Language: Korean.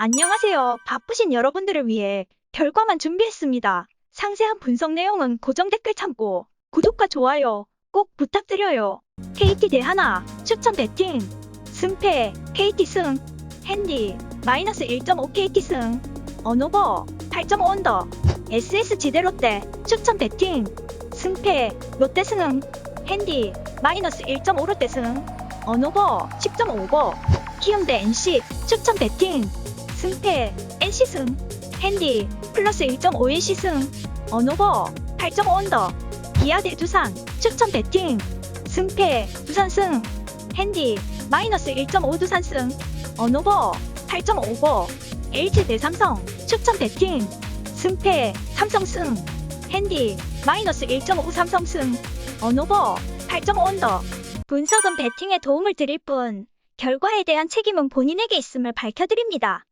안녕하세요. 바쁘신 여러분들을 위해 결과만 준비했습니다. 상세한 분석 내용은 고정 댓글 참고 구독과 좋아요 꼭 부탁드려요. KT 대하나 추천 배팅 승패 KT 승 핸디 마이너스 1.5 KT 승 언오버 8.5 언더 SS 지대 롯데 추천 배팅 승패 롯데 승 핸디 마이너스 1.5 롯데 승 언오버 10.5버 키움대 NC 추천 배팅 승패 NC 승 핸디 플러스 1.5 NC 승 언오버 8.5 언더 기아 대 두산 추천 배팅 승패 두산 승 핸디 마이너스 1.5 두산 승 언오버 8.5버 LG 대 삼성 추천 배팅 승패 삼성 승 핸디 마이너스 1.5 삼성 승 언오버 8.5 언더 분석은 배팅에 도움을 드릴 뿐 결과에 대한 책임은 본인에게 있음을 밝혀드립니다.